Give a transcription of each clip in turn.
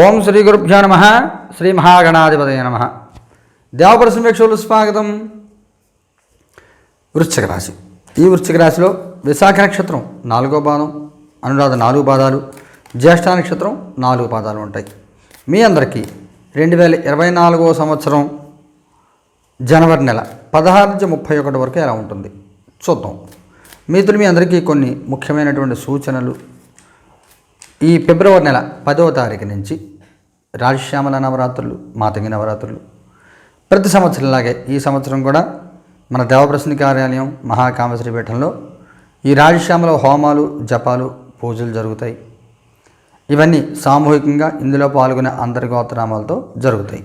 ఓం శ్రీ గురుభ్యో నమ. శ్రీ మహాగణాధిపతయ నమ. దేవపరసమేక్షలు స్వాగతం. వృశ్చిక రాశి. ఈ వృశ్చిక రాశిలో విశాఖ నక్షత్రం నాలుగో పాదం అనురాధ నాలుగు పాదాలు జ్యేష్ఠ నక్షత్రం నాలుగు పాదాలు ఉంటాయి. మీ అందరికీ రెండు వేల ఇరవై నాలుగో సంవత్సరం జనవరి నెల పదహారు నుంచి ముప్పై ఒకటి వరకు ఎలా ఉంటుంది? చూద్దాం. మిత్రులు మీ అందరికీ కొన్ని ముఖ్యమైనటువంటి సూచనలు ఈ ఫిబ్రవరి నెల పదవ తారీఖు నుంచి రాజశ్యామల నవరాత్రులు మాతంగి నవరాత్రులు. ప్రతి సంవత్సరంలాగే ఈ సంవత్సరం కూడా మన దేవప్రసన్న కార్యాలయం మహాకామశ్రీపీఠంలో ఈ రాజశ్యామల హోమాలు జపాలు పూజలు జరుగుతాయి. ఇవన్నీ సామూహికంగా ఇందులో పాల్గొనే అందరి గోత్రనామాలతో జరుగుతాయి.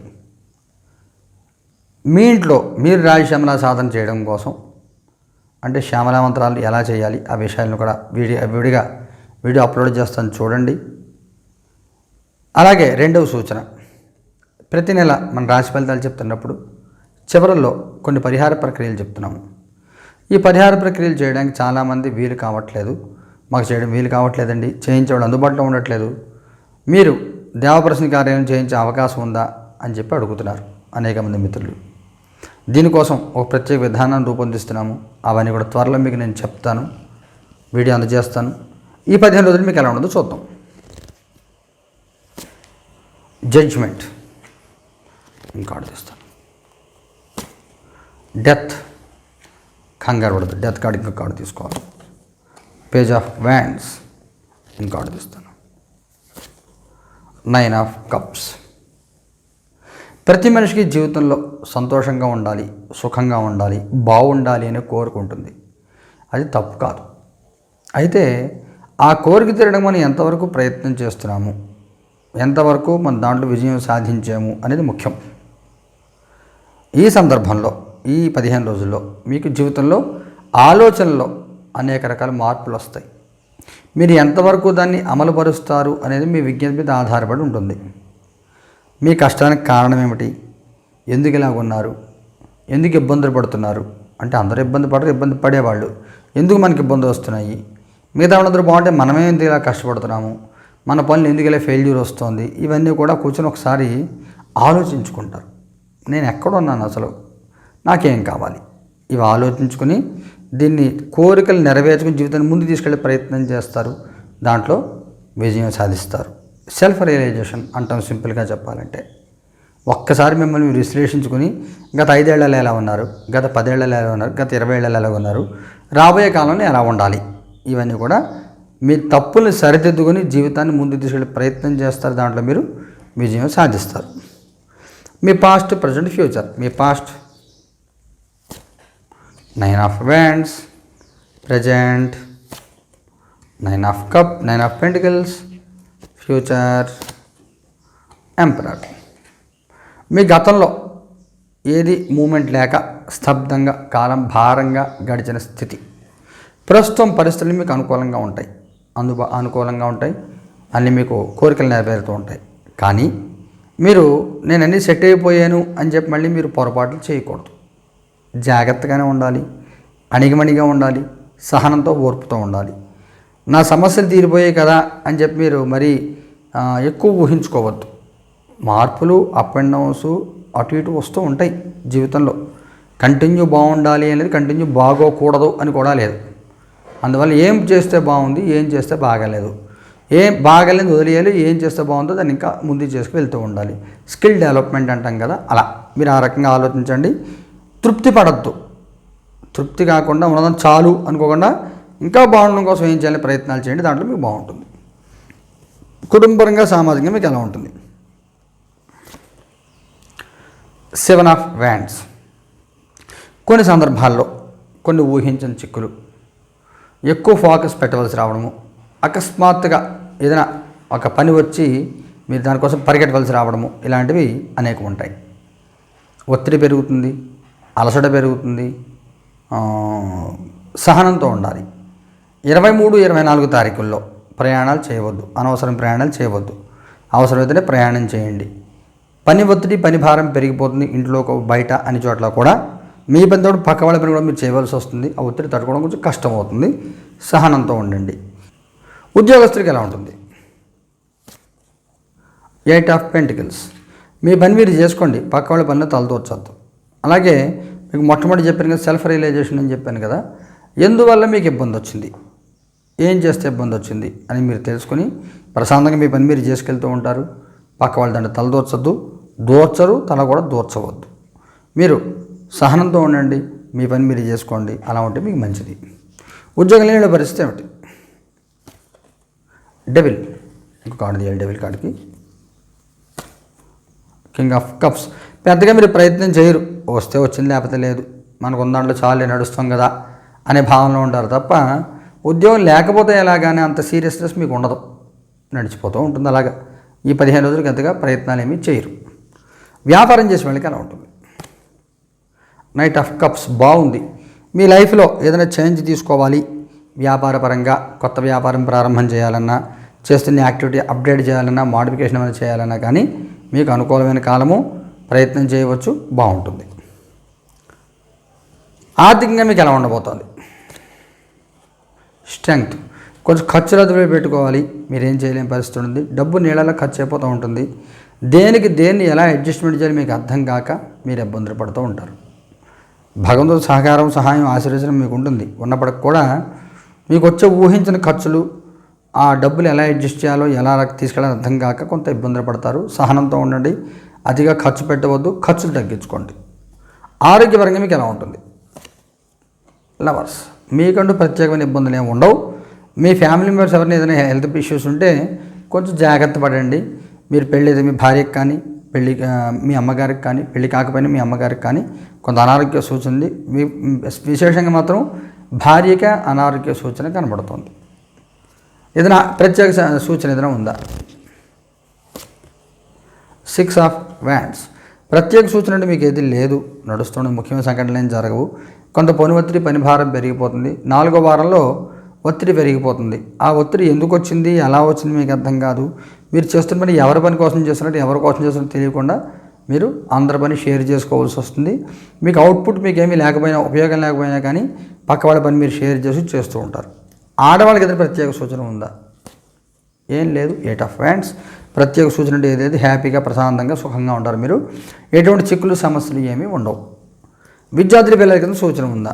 మీ ఇంట్లో మీరు రాజశ్యామల సాధన చేయడం కోసం అంటే శ్యామల మంత్రాలు ఎలా చేయాలి? ఆ విషయాలను కూడా విడి విడిగా వీడియో అప్లోడ్ చేస్తాను చూడండి. అలాగే రెండవ సూచన. ప్రతి నెల మన రాశి ఫలితాలు చెప్తున్నప్పుడు చివరల్లో కొన్ని పరిహార ప్రక్రియలు చెప్తున్నాము. ఈ పరిహార ప్రక్రియలు చేయడానికి చాలామంది వీలు కావట్లేదు. మాకు చేయడం వీలు కావట్లేదండి. చేయించేవాళ్ళు అందుబాటులో ఉండట్లేదు. మీరు దేవప్రసన్న కార్యాలయం చేయించే అవకాశం ఉందా అని చెప్పి అడుగుతున్నారు అనేక మంది మిత్రులు. దీనికోసం ఒక ప్రత్యేక విధానాన్ని రూపొందిస్తున్నాము. అవన్నీ కూడా త్వరలో మీకు నేను చెప్తాను. వీడియో అందజేస్తాను. ఈ పదిహేను రోజులు మీకు ఎలా ఉండదో చూద్దాం. జడ్జ్మెంట్ ఇంకాడు తీస్తాను. డెత్ కంగారు పడదు డెత్ కార్డు ఇంకా కార్డు తీసుకోవాలి. పేజ్ ఆఫ్ వ్యాండ్స్ ఆర్డర్ తీస్తాను. నైన్ ఆఫ్ కప్స్ ప్రతి మనిషికి జీవితంలో సంతోషంగా ఉండాలి సుఖంగా ఉండాలి బాగుండాలి అనే కోరుకుంటుంది అది తప్పు కాదు. అయితే ఆ కోరిక తీరడం మనం ఎంతవరకు ప్రయత్నం చేస్తున్నాము? ఎంతవరకు మన దాంట్లో విజయం సాధించాము అనేది ముఖ్యం. ఈ సందర్భంలో ఈ పదిహేను రోజుల్లో మీకు జీవితంలో ఆలోచనలో అనేక రకాల మార్పులు వస్తాయి. మీరు ఎంతవరకు దాన్ని అమలుపరుస్తారు అనేది మీ విజ్ఞప్తి మీద ఆధారపడి ఉంటుంది. మీ కష్టానికి కారణం ఏమిటి? ఎందుకు ఇలా ఉన్నారు? ఎందుకు ఇబ్బందులు పడుతున్నారు? అంటే అందరూ ఇబ్బంది పడరు ఇబ్బంది పడేవాళ్ళు. ఎందుకు మనకి ఇబ్బందులు వస్తున్నాయి? మిగతా వాళ్ళందరూ బాగుంటే మనమే ఎందుకు ఇలా కష్టపడుతున్నాము? మన పనులు ఎందుకు ఇలా ఫెయిల్యూర్ వస్తుంది? ఇవన్నీ కూడా కూర్చొని ఒకసారి ఆలోచించుకుంటారు. నేను ఎక్కడున్నాను అసలు? నాకేం కావాలి? ఇవి ఆలోచించుకుని దీన్ని కోరికలు నెరవేర్చుకుని జీవితాన్ని ముందు తీసుకెళ్ళే ప్రయత్నం చేస్తారు. దాంట్లో విజయం సాధిస్తారు. సెల్ఫ్ రియలైజేషన్ అంటాం సింపుల్గా చెప్పాలంటే. ఒక్కసారి మిమ్మల్ని మీరు విశ్లేషించుకుని గత ఐదేళ్ళలో ఎలా ఉన్నారు? గత పదేళ్ళలో ఎలా ఉన్నారు? గత ఇరవై ఏళ్ళలో ఎలా ఉన్నారు? రాబోయే కాలంలో ఎలా ఉండాలి? ఇవన్నీ కూడా మీ తప్పుల్ని సరిదిద్దుకొని జీవితాన్ని ముందుకు తీసుకెళ్ళే ప్రయత్నం చేస్తారు. దాంట్లో మీరు విజయం సాధిస్తారు. మీ past present future me past nine of wands present nine of cup nine of pentacles future emperor మీ గతంలో ఏది మూమెంట్ లేక స్తబ్దంగా కాలం భారంగా గడిచిన స్థితి. ప్రస్తుతం పరిస్థితులు మీకు అనుకూలంగా ఉంటాయి. అందుబా అనుకూలంగా ఉంటాయి. అన్నీ మీకు కోరికలు నెరవేరుతూ ఉంటాయి. కానీ మీరు నేను అన్నీ సెట్ అయిపోయాను అని చెప్పి మళ్ళీ మీరు పొరపాట్లు చేయకూడదు. జాగ్రత్తగానే ఉండాలి. అణిగిమణిగా ఉండాలి. సహనంతో ఓర్పుతో ఉండాలి. నా సమస్యలు తీరిపోయాయి కదా అని చెప్పి మీరు మరీ ఎక్కువ ఊహించుకోవద్దు. మార్పులు అప్ అండ్ డౌన్స్ అటు ఇటు వస్తూ ఉంటాయి జీవితంలో. కంటిన్యూ బాగుండాలి అనేది కంటిన్యూ బాగోకూడదు అని కూడా లేదు. అందువల్ల ఏం చేస్తే బాగుంది ఏం చేస్తే బాగాలేదు. ఏం బాగాలేదు వదిలేయాలి ఏం చేస్తే బాగుందో దాన్ని ఇంకా ముందు చేసుకు వెళ్తూ ఉండాలి. స్కిల్ డెవలప్మెంట్ అంటాం కదా అలా. మీరు ఆ రకంగా ఆలోచించండి. తృప్తి పడద్దు. తృప్తి కాకుండా ఉన్నదాన్ని చాలు అనుకోకుండా ఇంకా బాగుండడం కోసం ఏం చేయాలని ప్రయత్నాలు చేయండి దాంట్లో మీకు బాగుంటుంది. కుటుంబపరంగా సామాజికంగా మీకు ఎలా ఉంటుంది? Seven of wands. కొన్ని సందర్భాల్లో కొన్ని ఊహించని చిక్కులు. ఎక్కువ ఫోకస్ పెట్టవలసి రావడము. అకస్మాత్తుగా ఏదైనా ఒక పని వచ్చి మీరు దానికోసం పరిగెట్టవలసి రావడము. ఇలాంటివి అనేకం ఉంటాయి. ఒత్తిడి పెరుగుతుంది అలసట పెరుగుతుంది సహనంతో ఉండాలి. ఇరవై మూడు ఇరవై నాలుగు తారీఖుల్లో ప్రయాణాలు చేయవద్దు. అనవసరం ప్రయాణాలు చేయవద్దు. అవసరమైతేనే ప్రయాణం చేయండి. పని ఒత్తిడి పని భారం పెరిగిపోతుంది. ఇంట్లో బయట అన్ని చోట్ల కూడా మీ పనితో పక్క వాళ్ళ పని కూడా మీరు చేయవలసి వస్తుంది. ఆ ఒత్తిడి తట్టుకోవడం కొంచెం కష్టం అవుతుంది సహనంతో ఉండండి. ఉద్యోగస్తుడికి ఎలా ఉంటుంది? ఎయిట్ ఆఫ్ పెంటికల్స్ మీ పని మీరు చేసుకోండి. పక్క వాళ్ళ పనిలో తలదోచద్దు అలాగే మీకు మొట్టమొదటి చెప్పాను కదా సెల్ఫ్ రియలైజేషన్ అని చెప్పాను కదా ఎందువల్ల మీకు ఇబ్బంది వచ్చింది? ఏం చేస్తే ఇబ్బంది వచ్చింది అని మీరు తెలుసుకొని ప్రశాంతంగా మీ పని మీరు చేసుకెళ్తూ ఉంటారు. పక్క వాళ్ళ దాన్ని తల దూర్చొద్దు దూర్చరు తల కూడా దూర్చవద్దు. మీరు సహనంతో ఉండండి మీ పని మీరు చేసుకోండి అలా ఉంటే మీకు మంచిది. ఉద్యోగం లేని పరిస్థితి ఏమిటి? డెవిల్ ఇంకో కార్డు తీయాలి డెవిల్ కార్డుకి కింగ్ ఆఫ్ కప్స్ పెద్దగా మీరు ప్రయత్నం చేయరు. వస్తే వచ్చింది లేకపోతే లేదు. మనకు దాంట్లో చాలే నడుస్తాం కదా అనే భావనలో ఉంటారు తప్ప ఉద్యోగం లేకపోతే ఎలాగానే అంత సీరియస్నెస్ మీకు ఉండదు. నడిచిపోతూ ఉంటుంది అలాగా. ఈ పదిహేను రోజులకు ఎంతగా ప్రయత్నాలు ఏమీ చేయరు. వ్యాపారం చేసే వాళ్ళకి అలా ఉంటుంది. నైట్ ఆఫ్ కప్స్ బాగుంది. మీ లైఫ్లో ఏదైనా చేంజ్ తీసుకోవాలి. వ్యాపారపరంగా కొత్త వ్యాపారం ప్రారంభం చేయాలన్నా చేస్తున్న యాక్టివిటీ అప్డేట్ చేయాలన్నా మోడిఫికేషన్ ఏమైనా చేయాలన్నా కానీ మీకు అనుకూలమైన కాలము ప్రయత్నం చేయవచ్చు బాగుంటుంది. ఆర్థికంగా మీకు ఎలా ఉండబోతోంది? స్ట్రెంగ్త్ కొంచెం ఖర్చులు అదుపులో పెట్టుకోవాలి. మీరు ఏం చేయలేని పరిస్థితి ఉంది డబ్బు నీళ్ళలో ఖర్చు అయిపోతూ ఉంటుంది. దేనికి దేన్ని ఎలా అడ్జస్ట్మెంట్ చేయాలి మీకు అర్థం కాక మీరు ఇబ్బందులు పడుతూ ఉంటారు. భగవంతుడు సహకారం సహాయం ఆశీర్వచనం మీకు ఉంటుంది ఉన్నప్పటికి కూడా మీకు వచ్చే ఊహించిన ఖర్చులు ఆ డబ్బులు ఎలా అడ్జస్ట్ చేయాలో ఎలా తీసుకెళ్ళాలో అర్థం కాక కొంత ఇబ్బందులు పడతారు. సహనంతో ఉండండి. అతిగా ఖర్చు పెట్టవద్దు. ఖర్చులు తగ్గించుకోండి. ఆరోగ్యపరంగా మీకు ఎలా ఉంటుంది? లవర్స్ మీకంటూ ప్రత్యేకమైన ఇబ్బందులు ఏమి ఉండవు. మీ ఫ్యామిలీ మెంబర్స్ ఎవరిని ఏదైనా హెల్త్ ఇష్యూస్ ఉంటే కొంచెం జాగ్రత్త పడండి. మీరు పెళ్ళి అయితే మీ భార్యకు కానీ పెళ్ళి మీ అమ్మగారికి కానీ పెళ్ళి కాకపోయినా మీ అమ్మగారికి కానీ కొంత అనారోగ్య సూచన ఉంది. మీ విశేషంగా మాత్రం భార్యకే అనారోగ్య సూచన కనబడుతుంది. ఏదైనా ప్రత్యేక సూచన ఏదైనా ఉందా? సిక్స్ ఆఫ్ వ్యాండ్స్ ప్రత్యేక సూచన అంటే మీకు ఏది లేదు. నడుస్తున్న ముఖ్యమైన సంఘటనలు ఏం జరగవు. కొంత పని ఒత్తిడి పని భారం పెరిగిపోతుంది. నాలుగో వారంలో ఒత్తిడి పెరిగిపోతుంది. ఆ ఒత్తిడి ఎందుకు వచ్చింది? ఎలా వచ్చింది మీకు అర్థం కాదు. మీరు చేస్తున్న పని ఎవరి పని కోసం చేస్తున్నట్టు ఎవరి కోసం చేస్తున్నట్టు తెలియకుండా మీరు అందరి పని షేర్ చేసుకోవాల్సి వస్తుంది. మీకు అవుట్పుట్ మీకు ఏమీ లేకపోయినా ఉపయోగం లేకపోయినా కానీ పక్క వాళ్ళ పని మీరు షేర్ చేసి చేస్తూ ఉంటారు. ఆడవాళ్ళకి ఏదైనా ప్రత్యేక సూచన ఉందా? ఏం లేదు. ఎయిట్ ఆఫ్ హ్యాండ్స్ ప్రత్యేక సూచన అంటే ఏదైతే హ్యాపీగా ప్రశాంతంగా సుఖంగా ఉంటారు మీరు. ఎటువంటి చిక్కులు సమస్యలు ఏమీ ఉండవు. విద్యార్థుల పిల్లల కింద సూచన ఉందా?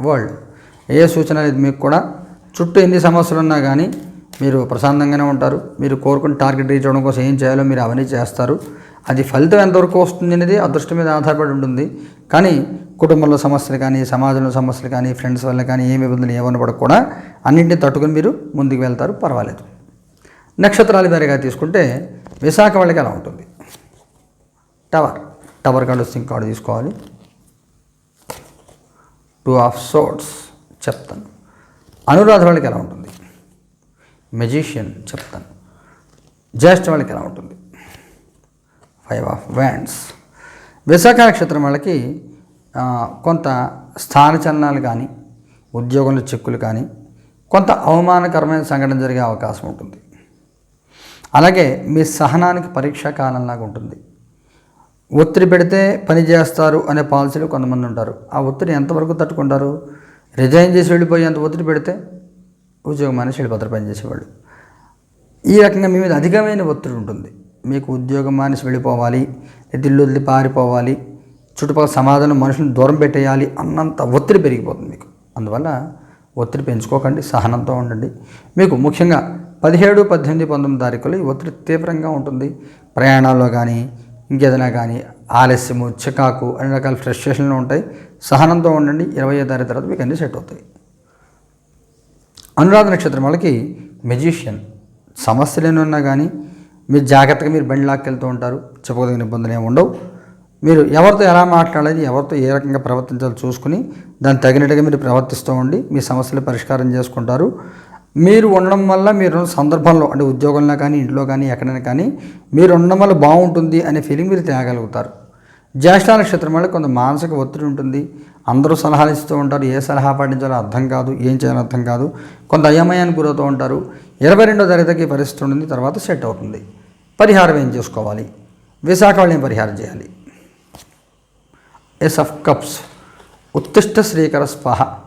వరల్డ్ ఏ సూచన లేదు మీకు కూడా చుట్టూ ఎన్ని సమస్యలు ఉన్నా కానీ మీరు ప్రశాంతంగానే ఉంటారు. మీరు కోరుకుని టార్గెట్ రీచ్ అవ్వడం కోసం ఏం చేయాలో మీరు అవన్నీ చేస్తారు. అది ఫలితం ఎంతవరకు వస్తుంది అనేది అదృష్టం మీద ఆధారపడి ఉంటుంది. కానీ కుటుంబంలో సమస్యలు కానీ సమాజంలో సమస్యలు కానీ ఫ్రెండ్స్ వల్ల కానీ ఏమి ఇబ్బందులు ఏమన్నప్పటికి కూడా అన్నింటినీ తట్టుకుని మీరు ముందుకు వెళ్తారు. పర్వాలేదు. నక్షత్రాలు వేరేగా తీసుకుంటే విశాఖ వాళ్ళకి ఎలా ఉంటుంది? టవర్. టవర్ కార్డు సింక్ కార్డు తీసుకోవాలి. టూ ఆఫ్ సోర్ట్స్ చెప్తాను. అనురాధ వాళ్ళకి ఎలా ఉంటుంది? మెజిషియన్ చెప్తాను. జ్యేష్ఠ వాళ్ళకి ఎలా ఉంటుంది? ఫైవ్ ఆఫ్ వ్యాండ్స్ విశాఖ నక్షత్రం వాళ్ళకి కొంత స్థానచలనాలు కానీ ఉద్యోగంలో చిక్కులు కానీ కొంత అవమానకరమైన సంఘటన జరిగే అవకాశం ఉంటుంది. అలాగే మీ సహనానికి పరీక్షా కాలంలాగా ఉంటుంది. ఒత్తిడి పెడితే పని చేస్తారు అనే పాలసీలు కొంతమంది ఉంటారు. ఆ ఒత్తిడి ఎంతవరకు తట్టుకుంటారు? రిజైన్ చేసి వెళ్ళిపోయేంత ఒత్తిడి పెడితే ఉద్యోగం మనిషి వెళ్ళిపోతారు పని చేసేవాళ్ళు. ఈ రకంగా మీ మీద అధికమైన ఒత్తిడి ఉంటుంది. మీకు ఉద్యోగం మానేసి వెళ్ళిపోవాలి ఇల్లు వదిలి పారిపోవాలి చుట్టుపక్కల సమాధానం మనుషులను దూరం పెట్టేయాలి అన్నంత ఒత్తిడి పెరిగిపోతుంది మీకు. అందువల్ల ఒత్తిడి పెంచుకోకండి సహనంతో ఉండండి. మీకు ముఖ్యంగా పదిహేడు పద్దెనిమిది పంతొమ్మిది తారీఖులో ఈ ఒత్తిడి తీవ్రంగా ఉంటుంది. ప్రయాణాల్లో కానీ ఇంకేదైనా కానీ ఆలస్యము చికాకు అన్ని రకాల ఫ్రస్ట్రేషన్లు ఉంటాయి. సహనంతో ఉండండి. ఇరవై తారీఖు తర్వాత మీకు అన్నీ సెట్ అవుతాయి. అనురాధ నక్షత్రం వాళ్ళకి మెజిషియన్ సమస్యలు ఎన్ని ఉన్నా కానీ మీరు జాగ్రత్తగా మీరు బండి లాక్కెళ్తూ ఉంటారు. చెప్పుకోదగిన ఇబ్బందులు ఏమి ఉండవు. మీరు ఎవరితో ఎలా మాట్లాడాలి ఎవరితో ఏ రకంగా ప్రవర్తించాలో చూసుకుని దానికి తగినట్టుగా మీరు ప్రవర్తిస్తూ ఉండి మీ సమస్యలు పరిష్కారం చేసుకుంటారు. మీరు ఉండడం వల్ల మీరు సందర్భంలో అంటే ఉద్యోగంలో కానీ ఇంట్లో కానీ ఎక్కడైనా కానీ మీరు ఉండడం వల్ల బాగుంటుంది అనే ఫీలింగ్ మీరు తేగలుగుతారు. జ్యేష్ఠ నక్షత్రం వల్ల కొంత మానసిక ఒత్తిడి ఉంటుంది. అందరూ సలహాలు ఇస్తూ ఉంటారు. ఏ సలహా పాటించాలో అర్థం కాదు ఏం చేయాలో అర్థం కాదు. కొంత అయమయానికి గురవుతూ ఉంటారు. ఇరవై రెండో తరగతికి పరిస్థితి ఉంటుంది తర్వాత సెట్ అవుతుంది. పరిహారం ఏం చేసుకోవాలి? విశాఖ వాళ్ళు ఏం పరిహారం చేయాలి. ఎస్ ఆఫ్ కప్స్ ఉత్తిష్ట శ్రీకర స్పహ.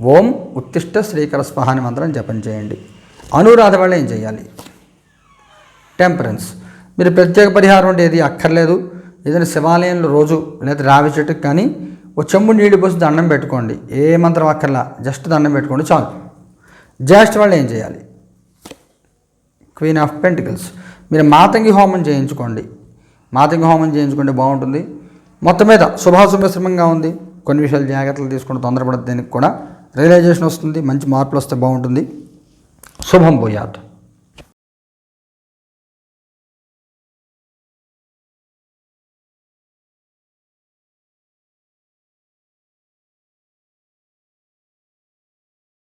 ఓం ఉత్తిష్ట శ్రీకర స్వహాని మంత్రం జపం చేయండి. అనురాధ వాళ్ళు ఏం చేయాలి? టెంపరెన్స్ మీరు ప్రత్యేక పరిహారం అంటే ఏది అక్కర్లేదు. ఏదైనా శివాలయంలో రోజు లేదా రావి చెట్టుకు కానీ ఒక చెంబు నీళ్ళు పోసి దండం పెట్టుకోండి. ఏ మంత్రం అక్కర్లా? జస్ట్ దండం పెట్టుకోండి చాలు. జస్ట్ వాళ్ళు ఏం చేయాలి? క్వీన్ ఆఫ్ పెంటికల్స్ మీరు మాతంగి హోమం చేయించుకోండి. మాతంగి హోమం చేయించుకుంటే బాగుంటుంది. మొత్తం మీద శుభాశుభశ్రమంగా ఉంది. కొన్ని విషయాలు జాగ్రత్తలు తీసుకుంటే తొందరపడద్దు దీనికి కూడా. రియలైజేషన్ వస్తుంది మంచి మార్పులు వస్తే బాగుంటుంది. శుభం పోయాత్